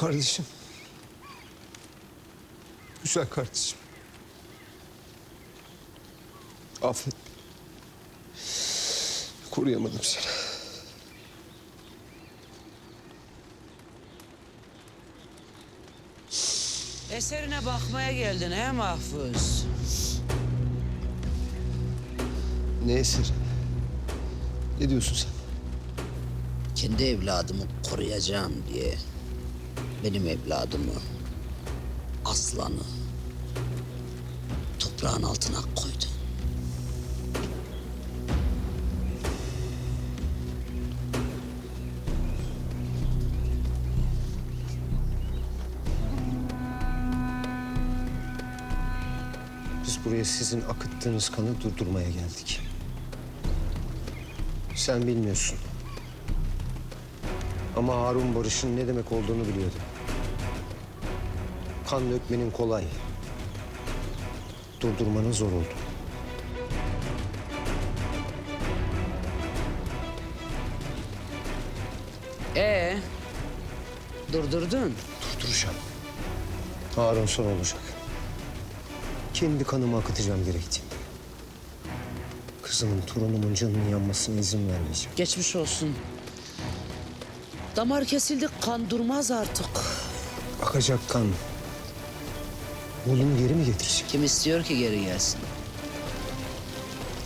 Kardeşim. Güzel kardeşim. Affet. Koruyamadım seni. Eserine bakmaya geldin he Mahfuz? Ne eseri? Ne diyorsun sen? Kendi evladımı koruyacağım diye benim evladımı, aslanı toprağın altına koydu. Biz buraya sizin akıttığınız kanı durdurmaya geldik. Sen bilmiyorsun. Ama Harun Barış'ın ne demek olduğunu biliyordu. Kan dökmenin kolay. Durdurmanın zor oldu. Ee, durdurdun. Durduracağım. Harun son olacak. Kendi kanımı akıtacağım gerektiğinde. Kızımın, torunumun canının yanmasına izin vermeyeceğim. Geçmiş olsun. Damar kesildi, kan durmaz artık. Akacak kan. Oğlumu geri mi getirecek? Kim istiyor ki geri gelsin?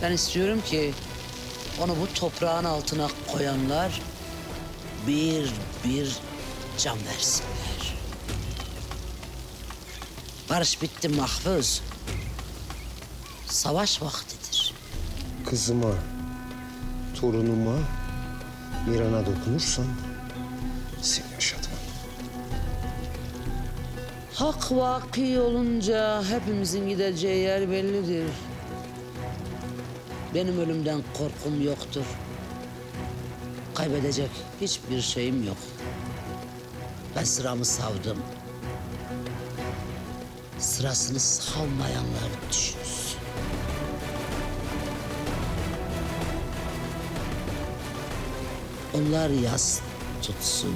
Ben istiyorum ki onu bu toprağın altına koyanlar bir bir can versinler. Barış bitti mahfuz. Savaş vaktidir. Kızıma, torunuma, Miran'a dokunursan seni yaşatmam. Hak vaki olunca hepimizin gideceği yer bellidir. Benim ölümden korkum yoktur. Kaybedecek hiçbir şeyim yok. Ben sıramı savdım. Sırasını savmayanlar düşünsün. Onlar yas tutsun.